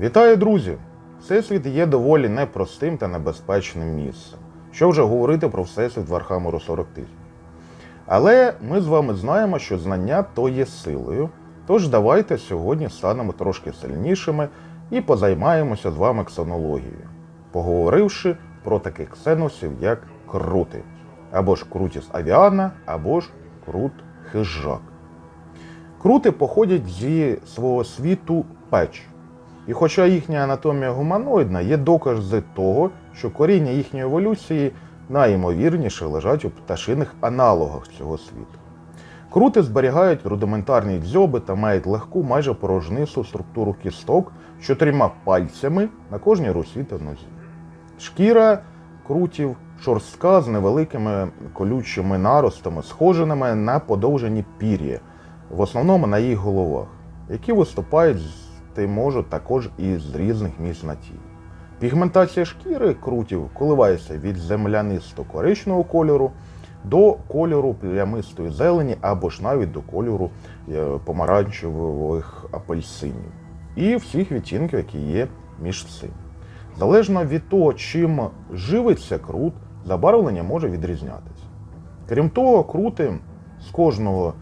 Вітаю, друзі! Всесвіт є доволі непростим та небезпечним місцем. Що вже говорити про Всесвіт Вархамеру 40 тисяч. Але ми з вами знаємо, що знання то є силою. Тож давайте сьогодні станемо трошки сильнішими і позаймаємося з вами ксенологією, поговоривши про таких ксеносів, як крути, або ж крутіс авіана, або ж крут хижак. Крути походять зі свого світу печ. І хоча їхня анатомія гуманоїдна, є докази того, що коріння їхньої еволюції найімовірніше лежать у пташиних аналогах цього світу. Крути зберігають рудиментарні дзьоби та мають легку, майже порожнисту структуру кісток з чотирма пальцями на кожній руці та нозі. Шкіра крутів шорстка з невеликими колючими наростами, схоженими на подовжені пір'я, в основному на їх головах, які виступають з- ти можуть також із різних місць на тілі. Пігментація шкіри крутів коливається від землянисто-коричневого кольору до кольору плямистої зелені або ж навіть до кольору е, помаранчевих апельсинів. І всіх відтінків, які є між цим. Залежно від того, чим живиться крут, забарвлення може відрізнятися. Крім того, крути з кожного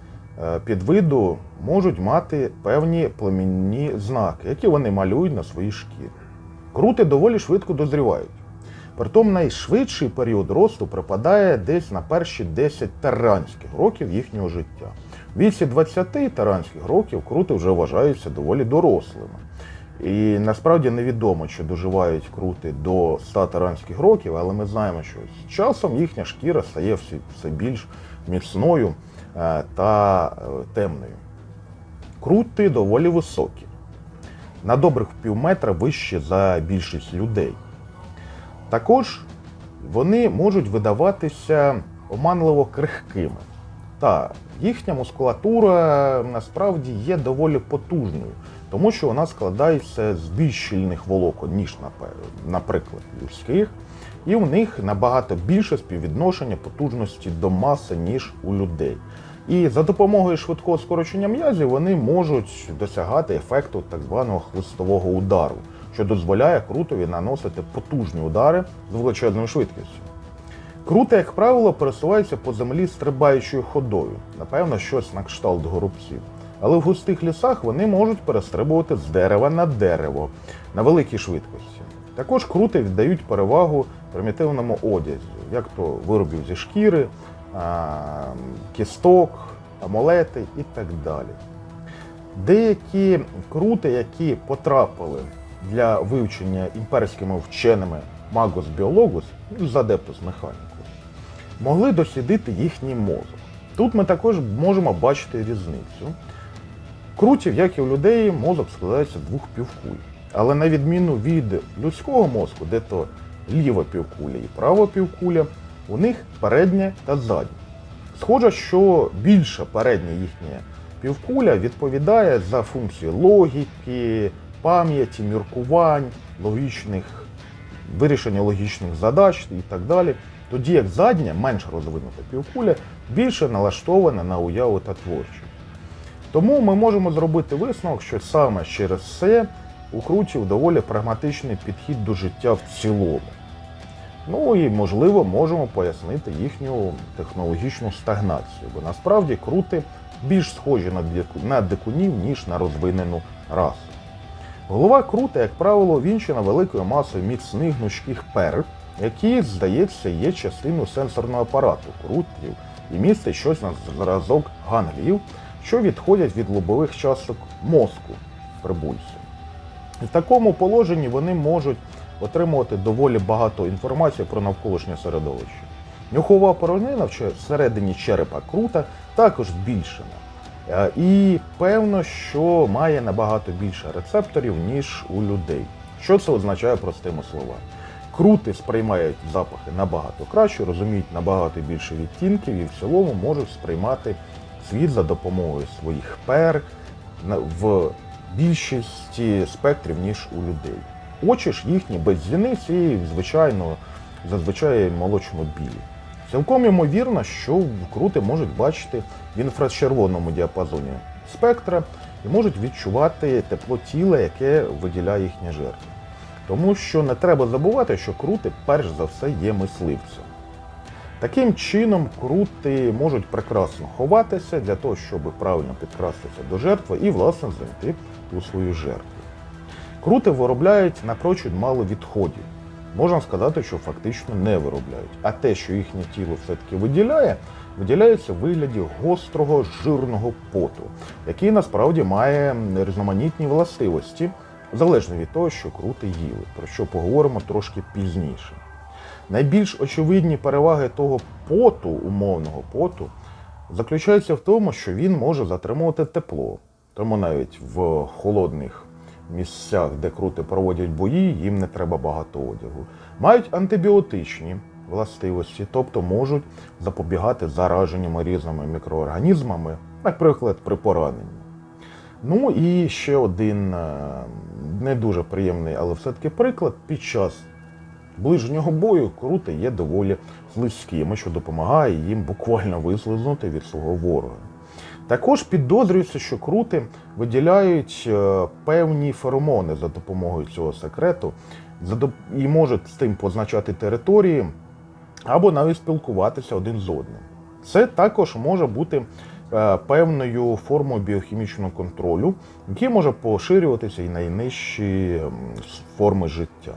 е, підвиду можуть мати певні племінні знаки, які вони малюють на своїй шкірі. Крути доволі швидко дозрівають. Притом найшвидший період росту припадає десь на перші 10 таранських років їхнього життя. В віці 20 таранських років крути вже вважаються доволі дорослими. І насправді невідомо, чи доживають крути до 100 таранських років, але ми знаємо, що з часом їхня шкіра стає все, більш міцною е, та е, темною. Крути доволі високі, на добрих півметра вище за більшість людей. Також вони можуть видаватися оманливо крихкими. Та їхня мускулатура насправді є доволі потужною, тому що вона складається з більш щільних волокон, ніж, наприклад, людських, і у них набагато більше співвідношення потужності до маси, ніж у людей. І за допомогою швидкого скорочення м'язів вони можуть досягати ефекту так званого хвостового удару, що дозволяє крутові наносити потужні удари з величезною швидкістю. Крути, як правило, пересуваються по землі стрибаючою ходою, напевно, щось на кшталт горобців. Але в густих лісах вони можуть перестрибувати з дерева на дерево на великій швидкості. Також крути віддають перевагу примітивному одязі, як то виробів зі шкіри, кісток, амулети і так далі. Деякі крути, які потрапили для вивчення імперськими вченими Магус Біологус з Адептус Mechanicus, могли дослідити їхній мозок. Тут ми також можемо бачити різницю. Крутів, як і у людей, мозок складається з двох півкуль. Але на відміну від людського мозку, де то ліва півкуля і права півкуля, у них передня та задня. Схоже, що більша передня їхня півкуля відповідає за функції логіки, пам'яті, міркувань, логічних вирішення логічних задач і так далі. Тоді як задня, менш розвинута півкуля, більше налаштована на уяву та творчість. Тому ми можемо зробити висновок, що саме через це у доволі прагматичний підхід до життя в цілому. Ну і можливо можемо пояснити їхню технологічну стагнацію, бо насправді крути більш схожі на дикунів, ніж на розвинену расу. Голова крута, як правило, вінчена великою масою міцних гнучких пер, які, здається, є частиною сенсорного апарату крутів і містить щось на зразок ганглів, що відходять від лобових часток мозку прибульців. В такому положенні вони можуть отримувати доволі багато інформації про навколишнє середовище. Нюхова порожнина всередині черепа крута також збільшена. Е, І певно, що має набагато більше рецепторів, ніж у людей. Що це означає простими словами? Крути сприймають запахи набагато краще, розуміють набагато більше відтінків і в цілому можуть сприймати світ за допомогою своїх пер в більшості спектрів, ніж у людей. Очі ж їхні без зіниць і, звичайно, зазвичай молочно-білі. Цілком ймовірно, що крути можуть бачити в інфрачервоному діапазоні спектра і можуть відчувати тепло тіла, яке виділяє їхня жертва. Тому що не треба забувати, що крути перш за все є мисливцем. Таким чином, крути можуть прекрасно ховатися для того, щоб правильно підкрастися до жертви і, власне, знайти ту свою жертву. Крути виробляють напрочуд мало відходів. Можна сказати, що фактично не виробляють. А те, що їхнє тіло все-таки виділяє, виділяється в вигляді гострого жирного поту, який насправді має різноманітні властивості, залежно від того, що крути їли, про що поговоримо трошки пізніше. Найбільш очевидні переваги того поту, умовного поту, заключаються в тому, що він може затримувати тепло. Тому навіть в холодних місцях, де крути проводять бої, їм не треба багато одягу. Мають антибіотичні властивості, тобто можуть запобігати зараженням різними мікроорганізмами, наприклад, при пораненні. Ну і ще один е, не дуже приємний, але все-таки приклад під час ближнього бою крути є доволі слизькими, що допомагає їм буквально вислизнути від свого ворога. Також підозрюється, що крути виділяють е, певні феромони за допомогою цього секрету і можуть з тим позначати території або навіть спілкуватися один з одним. Це також може бути е, певною формою біохімічного контролю, який може поширюватися і на найнижчі форми життя.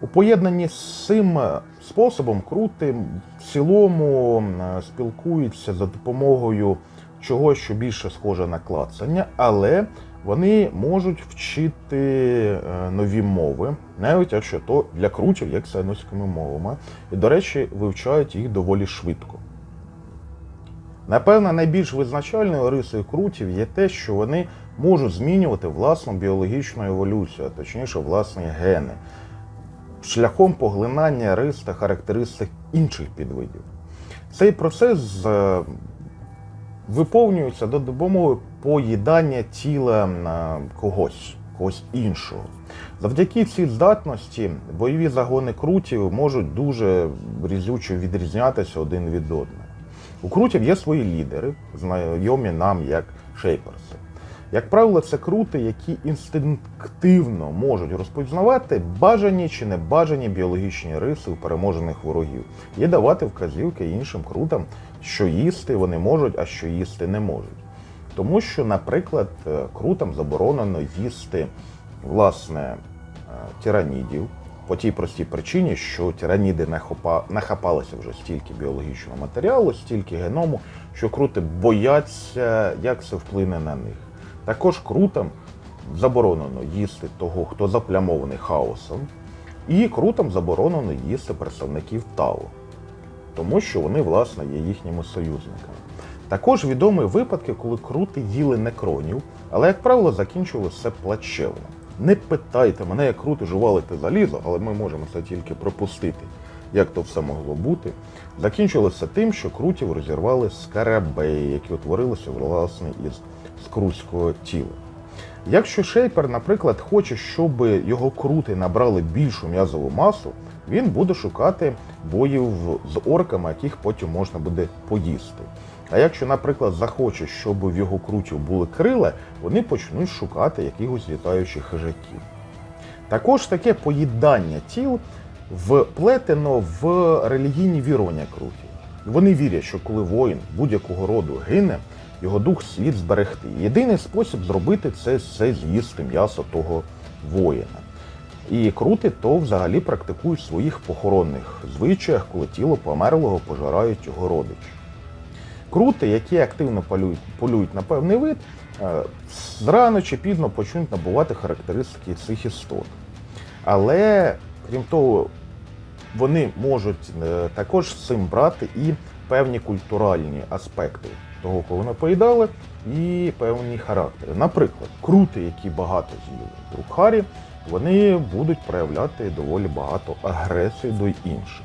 У поєднанні з цим е, способом крути в цілому спілкуються за допомогою чогось, що більше схоже на клацання, але вони можуть вчити е, нові мови, навіть якщо то для крутів є ксеноськими мовами. І, до речі, вивчають їх доволі швидко. Напевно, найбільш визначальною рисою крутів є те, що вони можуть змінювати власну біологічну еволюцію, а точніше, власні гени, шляхом поглинання рис та характеристик інших підвидів. Цей процес виповнюється до допомоги поїдання тіла е, когось, когось іншого. Завдяки цій здатності бойові загони крутів можуть дуже різюче відрізнятися один від одного. У крутів є свої лідери, знайомі нам як шейперси. Як правило, це крути, які інстинктивно можуть розпізнавати бажані чи небажані біологічні риси у переможених ворогів і давати вказівки іншим крутам, що їсти вони можуть, а що їсти не можуть. Тому що, наприклад, е, крутам заборонено їсти власне е, тиранідів по тій простій причині, що тираніди нахапалися вже стільки біологічного матеріалу, стільки геному, що крути бояться, як це вплине на них. Також крутам заборонено їсти того, хто заплямований хаосом, і крутам заборонено їсти представників Тау, тому що вони, власне, є їхніми союзниками. Також відомі випадки, коли крути їли некронів, але, як правило, закінчували все плачевно. Не питайте мене, як крути жували те залізо, але ми можемо це тільки пропустити, як то все могло бути. Закінчилося тим, що крутів розірвали скарабеї, які утворилися власне із скрузького тіла. Якщо шейпер, наприклад, хоче, щоб його крути набрали більшу м'язову масу, він буде шукати боїв з орками, яких потім можна буде поїсти. А якщо, наприклад, захоче, щоб в його крутів були крила, вони почнуть шукати якихось літаючих хижаків. Також таке поїдання тіл вплетено в релігійні вірування крутів. Вони вірять, що коли воїн будь-якого роду гине, його дух слід зберегти. Єдиний спосіб зробити це це з'їсти м'ясо того воїна. І крути то взагалі практикують в своїх похоронних звичаях, коли тіло померлого пожирають його родичі. Крути, які активно полюють, полюють на певний вид, е, рано чи пізно почнуть набувати характеристики цих істот. Але, крім того, вони можуть е, також з цим брати і певні культуральні аспекти того, кого поїдали, і певні характери. Наприклад, крути, які багато з'їли Друкхарі, вони будуть проявляти доволі багато агресії до інших.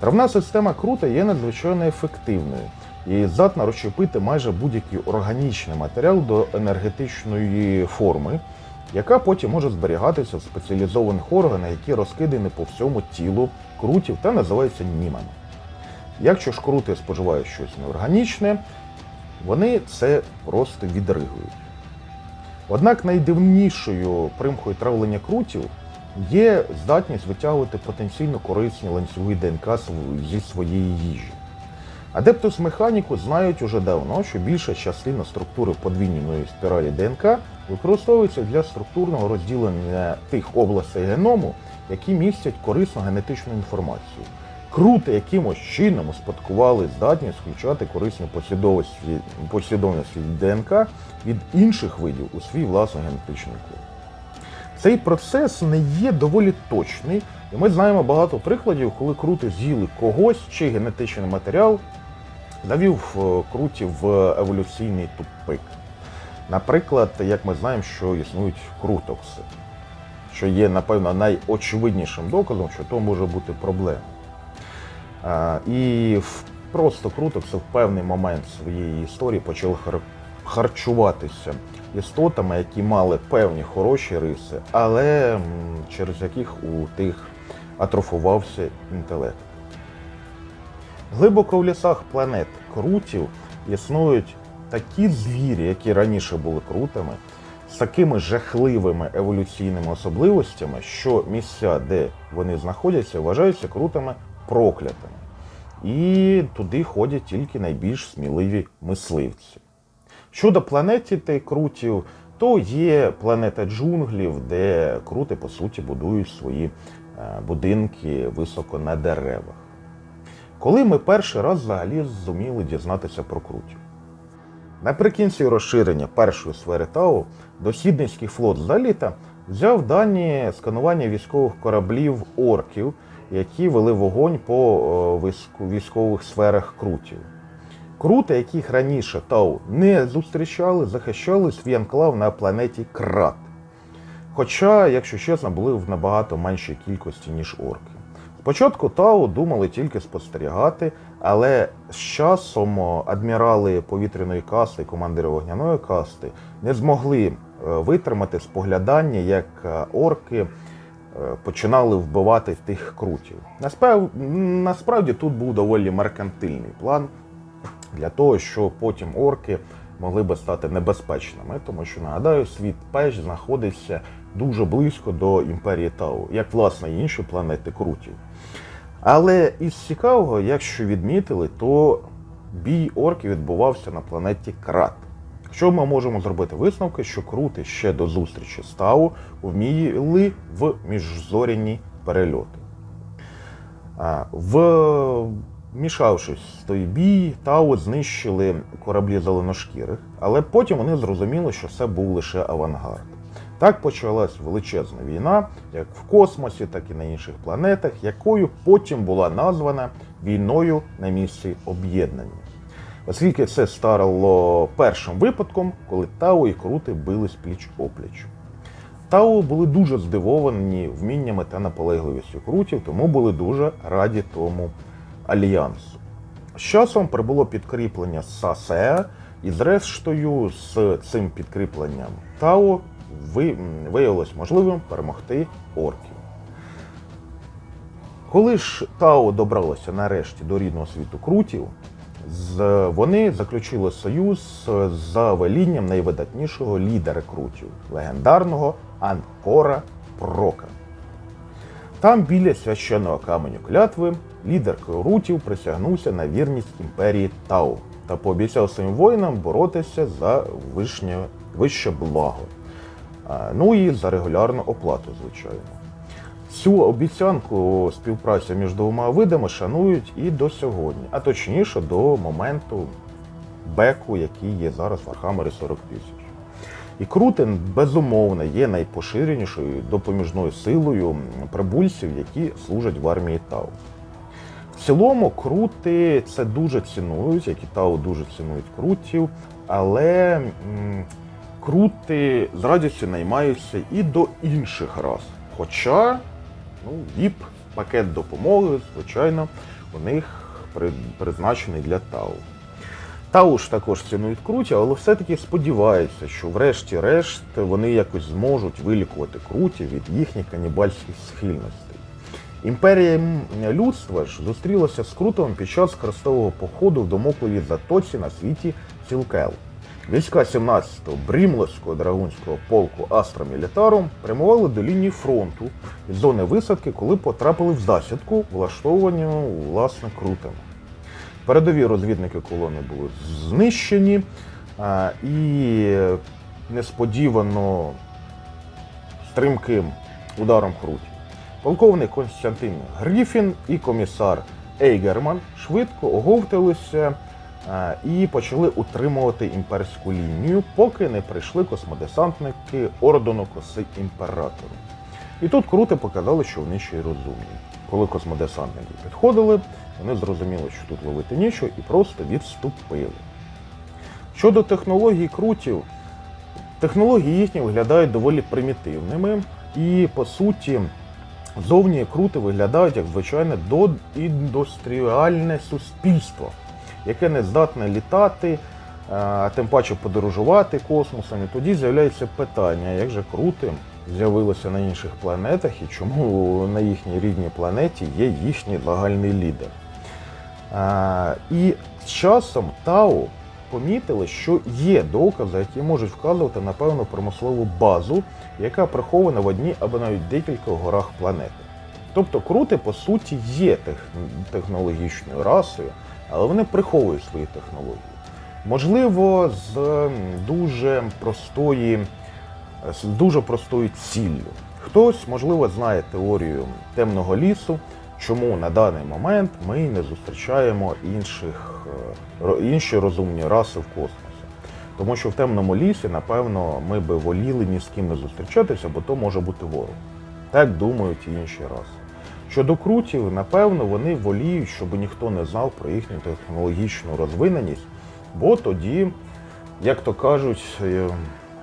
Травна система крута є надзвичайно ефективною і здатна розщепити майже будь-який органічний матеріал до енергетичної форми, яка потім може зберігатися в спеціалізованих органах, які розкидані по всьому тілу крутів та називаються німами. Якщо ж крути споживають щось неорганічне, вони це просто відригують. Однак найдивнішою примхою травлення крутів є здатність витягувати потенційно корисні ланцюги ДНК зі своєї їжі. Адептус механіку знають уже давно, що більша частина структури подвійної спіралі ДНК використовується для структурного розділення тих областей геному, які містять корисну генетичну інформацію. Крути якимось чином успадкували здатність включати корисні послідовності, ДНК від інших видів у свій власний генетичний код. Цей процес не є доволі точний, і ми знаємо багато прикладів, коли крути з'їли когось, чий генетичний матеріал завів е, крутів в еволюційний тупик. Наприклад, як ми знаємо, що існують крутокси, що є, напевно, найочевиднішим доказом, що то може бути проблема. І просто крутокси в певний момент своєї історії почали харчуватися істотами, які мали певні хороші риси, але через яких у тих атрофувався інтелект. Глибоко в лісах планет крутів існують такі звірі, які раніше були крутами, з такими жахливими еволюційними особливостями, що місця, де вони знаходяться, вважаються крутами проклятими. І туди ходять тільки найбільш сміливі мисливці. Щодо планеті та крутів, то є планета джунглів, де крути, по суті, будують свої е, будинки високо на деревах. Коли ми перший раз взагалі зуміли дізнатися про крутів? Наприкінці розширення першої сфери Тау дослідницький флот Заліта взяв дані сканування військових кораблів орків, які вели вогонь по е, військових сферах крутів. Крути, яких раніше Тау не зустрічали, захищали свій анклав на планеті Крат. Хоча, якщо чесно, були в набагато меншій кількості, ніж орки. Спочатку Тау думали тільки спостерігати, але з часом адмірали повітряної касти командири вогняної касти не змогли е, витримати споглядання, як е, орки починали вбивати тих крутів. Насправді, тут був доволі меркантильний план для того, щоб потім орки могли би стати небезпечними, тому що нагадаю, світ Пеш знаходиться дуже близько до імперії Тау, як власне інші планети крутів. Але із цікавого, якщо відмітили, то бій орків відбувався на планеті Крат. Що ми можемо зробити висновки, що крути ще до зустрічі з Тау вміли в міжзоряні перельоти. В Мішавшись в той бій, Тау знищили кораблі зеленошкірих, але потім вони зрозуміли, що це був лише авангард. Так почалась величезна війна, як в космосі, так і на інших планетах, якою потім була названа війною на місці об'єднання. Оскільки це стало першим випадком, коли Тау і Крути бились пліч опліч. Тау були дуже здивовані вміннями та наполегливістю крутів, тому були дуже раді тому альянсу. З часом прибуло підкріплення САСЕ, і зрештою з цим підкріпленням м, виявилось можливим перемогти орків. Коли ж Тау добралося нарешті до рідного світу крутів, вони заключили союз за велінням найвидатнішого лідера крутів легендарного Анкора Прока. Там біля священного каменю клятви лідер крутів присягнувся на вірність імперії Тау та пообіцяв своїм воїнам боротися за вишнє, вище благо. Ну і за регулярну оплату, звичайно. Цю обіцянку співпраці між двома видами шанують і до сьогодні, а точніше до моменту беку, який є зараз в Архамері 40 тисяч. І Крутин, безумовно, є найпоширенішою допоміжною силою прибульців, які служать в армії Тау. В цілому, крути це дуже цінують, як і Тау дуже цінують крутів, але крути з радістю наймаються і до інших рас. Хоча ну, ВІП, пакет допомоги, звичайно, у них призначений для Тау. Тау ж також цінують круті, але все-таки сподіваються, що врешті-решт вони якось зможуть вилікувати круті від їхніх канібальських схильностей. Імперія людства ж зустрілася з Крутовим під час хрестового походу в домокловій затоці на світі Сілкел. Війська 17-го Брімловського драгунського полку Астра Мілітарум прямували до лінії фронту із зони висадки, коли потрапили в засідку, влаштовану власне крутами. Передові розвідники колони були знищені, і несподівано стрімким ударом круті. Полковник Константин Гріфін і комісар Ейгерман швидко оговталися і почали утримувати імперську лінію, поки не прийшли космодесантники ордену коси імператору. І тут крути показали, що вони ще й розумні. Коли космодесантники підходили, вони зрозуміли, що тут ловити нічого, і просто відступили. Щодо технологій крутів, технології їхні виглядають доволі примітивними, і по суті, зовні крути виглядають як звичайне доіндустріальне суспільство, яке не здатне літати, а тим паче подорожувати космосом. І тоді з'являється питання, як же крути з'явилися на інших планетах і чому на їхній рідній планеті є їхній легальний лідер. А, і з часом Тау помітили, що є докази, які можуть вказувати на певну промислову базу, яка прихована в одній або навіть декількох горах планети. Тобто крути, по суті, є технологічною расою, але вони приховують свої технології. Можливо, з дуже простої, з дуже простою ціллю. Хтось, можливо, знає теорію темного лісу, чому на даний момент ми не зустрічаємо інших, е, інші розумні раси в космосі. Тому що в темному лісі, напевно, ми би воліли ні з ким не зустрічатися, бо то може бути ворог. Так думають і інші раси. Щодо крутів, напевно, вони воліють, щоб ніхто не знав про їхню технологічну розвиненість, бо тоді, як то кажуть, е,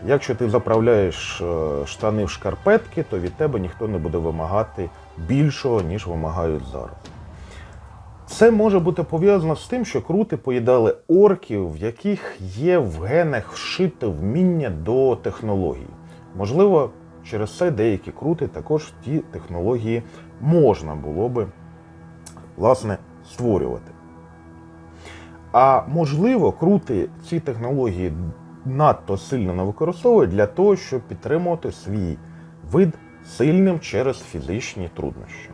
якщо ти заправляєш е, штани в шкарпетки, то від тебе ніхто не буде вимагати більшого, ніж вимагають зараз. Це може бути пов'язано з тим, що крути поїдали орків, в яких є в генах вшите вміння до технологій. Можливо, через це деякі крути також ті технології можна було би власне створювати. А можливо, крути ці технології надто сильно не використовують для того, щоб підтримувати свій вид сильним через фізичні труднощі.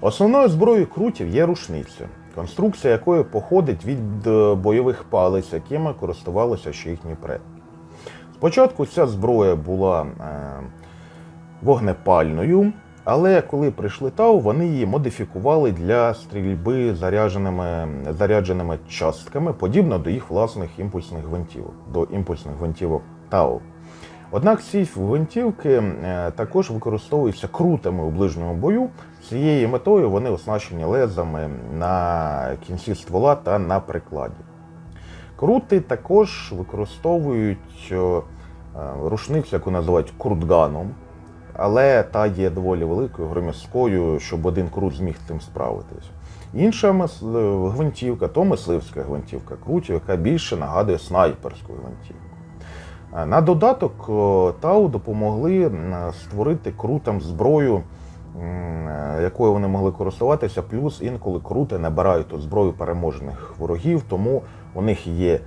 Основною зброєю крутів є рушниця, конструкція якої походить від е, бойових палиць, якими користувалися ще їхні предки. Спочатку ця зброя була е, вогнепальною, але коли прийшли Тау, вони її модифікували для стрільби зарядженими, зарядженими частками, подібно до їх власних імпульсних гвинтівок, до імпульсних гвинтівок Тау. Однак ці гвинтівки е, також використовуються крутами у ближньому бою. Цією метою вони оснащені лезами на кінці ствола та на прикладі. Крути також використовують е, рушницю, яку називають крутганом, але та є доволі великою, громісткою, щоб один крут зміг тим справитись. Інша мис- е, гвинтівка то мисливська гвинтівка крутів, яка більше нагадує снайперську гвинтівку. Е, На додаток Тау допомогли створити крутам зброю, е, якою вони могли користуватися. Плюс інколи крути набирають тут зброю переможених ворогів, тому у них є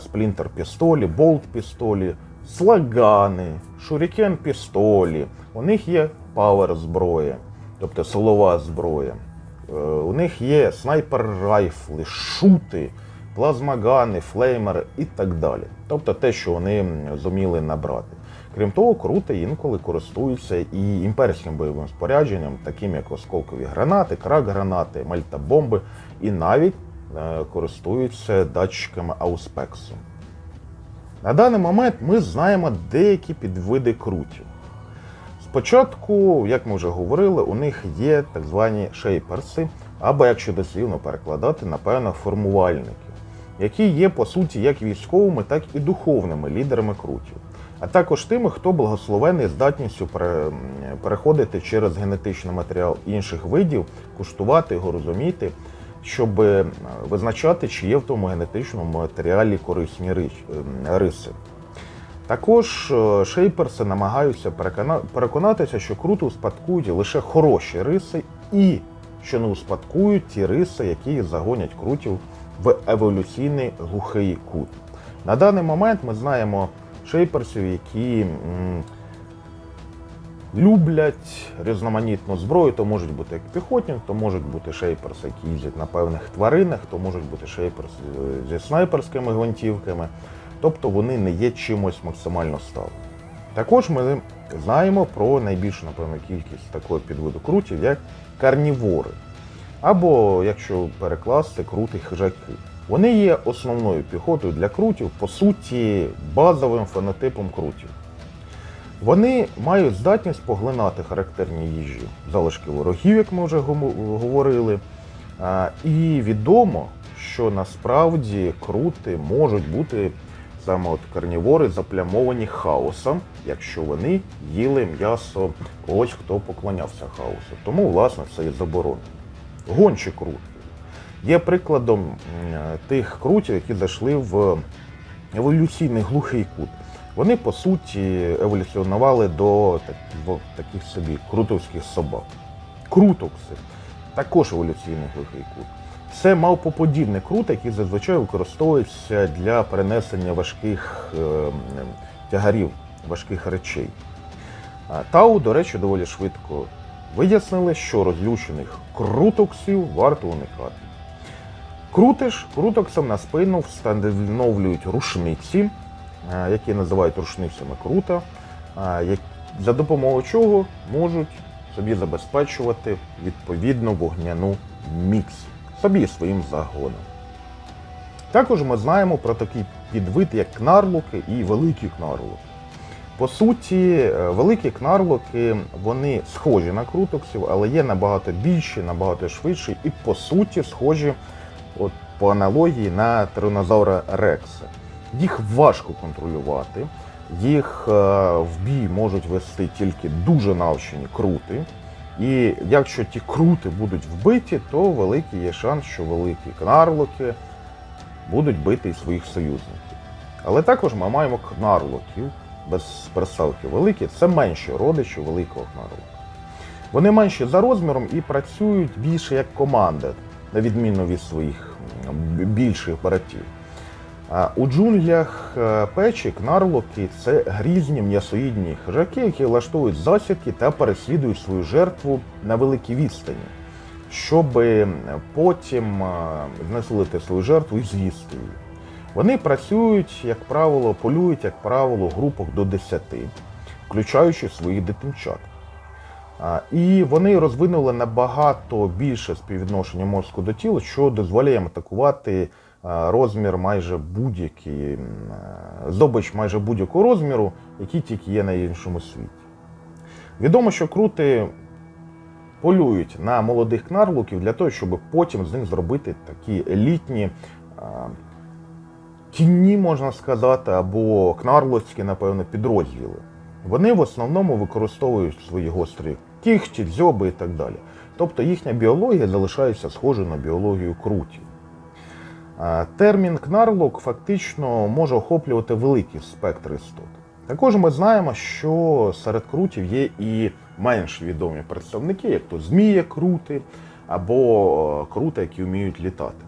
сплінтер пістолі, болт пістолі, слагани, шурікен пістолі. У них є пауер зброя, тобто силова зброя. Е, У них є снайпер райфли, шути, плазмагани, флеймери і так далі. Тобто те, що вони зуміли набрати. Крім того, крути інколи користуються і імперським бойовим спорядженням, таким як осколкові гранати, крак-гранати, мальта-бомби, і навіть е, користуються датчиками ауспексу. На даний момент ми знаємо деякі підвиди крутів. Спочатку, як ми вже говорили, у них є так звані шейперси, або, якщо дослівно перекладати, напевно, формувальники, які є по суті як військовими, так і духовними лідерами крутів, а також тими, хто благословений здатністю переходити через генетичний матеріал інших видів, куштувати його, розуміти, щоб е, визначати, чи є в тому генетичному матеріалі корисні е, риси. Також е, шейперси намагаються переконатися, що круто успадкують лише хороші риси, і що не успадкують ті риси, які загонять крутів в еволюційний глухий кут. На даний момент ми знаємо шейперсів, які люблять різноманітну зброю, то можуть бути як піхотні, то можуть бути шейперси, які їздять на певних тваринах, то можуть бути шейперси е, зі снайперськими гвинтівками. Тобто вони не є чимось максимально сталим. Також ми знаємо про найбільшу, напевно, кількість такого підвиду крутів, як карнівори. Або, якщо перекласти, крути хижаки. Вони є основною піхотою для крутів, по суті, базовим фенотипом крутів. Вони мають здатність поглинати характерні їжі, залишки ворогів, як ми вже говорили. І відомо, що насправді крути можуть бути саме от карнівори заплямовані хаосом, якщо вони їли м'ясо когось, хто поклонявся хаосу. Тому, власне, це і заборонено. Гончі крути є прикладом тих крутів, які зайшли в еволюційний глухий кут. Вони, по суті, еволюціонували до так- таких собі крутовських собак. Крутокси також еволюційний глухий кут. Це мавпоподібний крут, який зазвичай використовується для перенесення важких е, тягарів, важких речей. Тау, до речі, доволі швидко вияснили, що розлючених крутоксів варто уникати. Крутиш, крутоксам на спину встановлюють рушниці, е, які називають рушницями крута, е, за допомогою чого можуть собі забезпечувати відповідну вогняну міць собі і своїм загоном. Також ми знаємо про такий підвид, як кнарлуки і великі кнарлуки. По суті, е, великі кнарлуки вони схожі на крутоксів, але є набагато більші, набагато швидші і по суті схожі от, по аналогії на тиранозавра Рекса. Їх важко контролювати, їх е, в бій можуть вести тільки дуже навчені крути. І якщо ті крути будуть вбиті, то великий є шанс, що великі кнарлоки будуть бити і своїх союзників. Але також ми маємо кнарлоків без переставки великі, це менші родичі великого кнарлока. Вони менші за розміром і працюють більше як команда, на відміну від своїх більших братів. У джунглях е, печі кнарлоки це грізні м'ясоїдні хижаки, які влаштовують засідки та переслідують свою жертву на великій відстані, щоб потім е, знесилити свою жертву і з'їсти її. Вони працюють, як правило, полюють, як правило, в групах до 10, включаючи своїх дитинчат. І вони розвинули набагато більше співвідношення мозку до тіла, що дозволяє атакувати розмір майже будь-який, е, здобич майже будь-якого розміру, який тільки є на іншому світі. Відомо, що крути полюють на молодих кнарлуків для того, щоб потім з них зробити такі елітні. а, Кінні, можна сказати, або кнарлоцькі, напевно, підрозділи. Вони в основному використовують свої гострі кіхті, дзьоби і так далі. Тобто їхня біологія залишається схожою на біологію крутів. Термін кнарлок фактично може охоплювати великий спектр істот. Також ми знаємо, що серед крутів є і менш відомі представники, як то змія крути або е, крути, які вміють літати.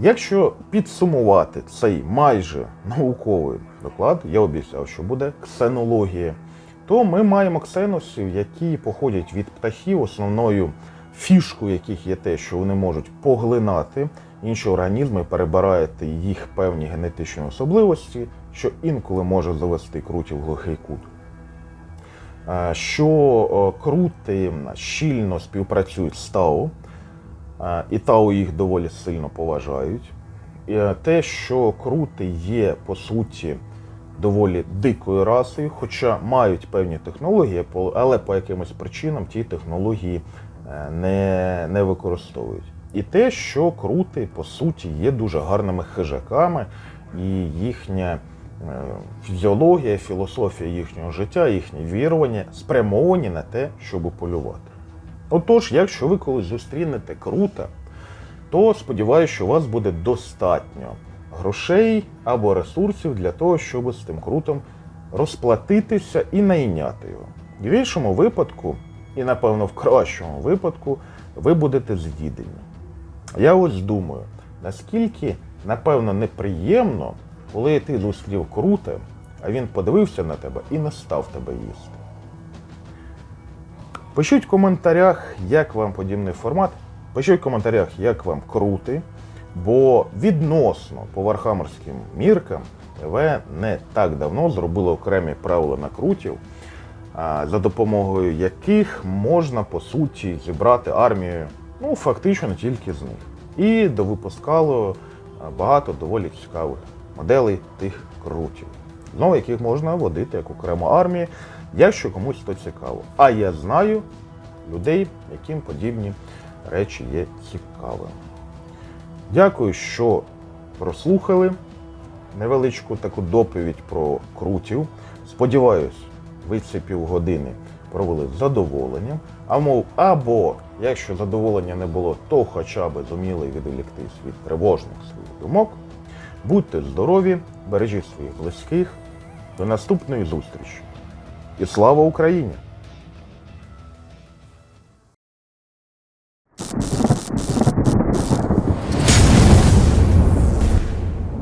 Якщо підсумувати цей майже науковий доклад, я обіцяв, що буде ксенологія, то ми маємо ксеносів, які походять від птахів, основною фішкою яких є те, що вони можуть поглинати інші організми, перебирати їх певні генетичні особливості, що інколи може завести крутів глухий кут. Е, Що е, крути щільно співпрацюють з Тау, е, і Тау їх доволі сильно поважають. Е, Те, що крути є по суті доволі дикою расою, хоча мають певні технології, але по якимось причинам ті технології е, не, не використовують. І те, що крути по суті є дуже гарними хижаками, і їхня фізіологія, філософія їхнього життя, їхні вірування спрямовані на те, щоб полювати. Отож, якщо ви колись зустрінете крута, то сподіваюся, що у вас буде достатньо грошей або ресурсів для того, щоб з тим крутом розплатитися і найняти його. В іншому випадку, і напевно в кращому випадку, ви будете з'їдені. Я ось думаю, наскільки, напевно, неприємно коли ти зустрів круте, а він подивився на тебе і не став тебе їсти. Пишіть в коментарях, як вам подібний формат. Пишіть в коментарях, як вам крути, бо відносно по вархамерським міркам ТВ не так давно зробило окремі правила накрутів, за допомогою яких можна по суті зібрати армію, ну фактично тільки з них. І довипускало багато доволі цікавих моделей тих крутів, знову яких можна водити як окрему армію, якщо комусь то цікаво. А я знаю людей, яким подібні речі є цікавими. Дякую, що прослухали невеличку таку доповідь про крутів. Сподіваюсь, ви ці півгодини провели з задоволенням. А мов, або якщо задоволення не було, то хоча б зуміли відволіктись від тривожних своїх думок. Будьте здорові, бережіть своїх близьких. До наступної зустрічі. І слава Україні!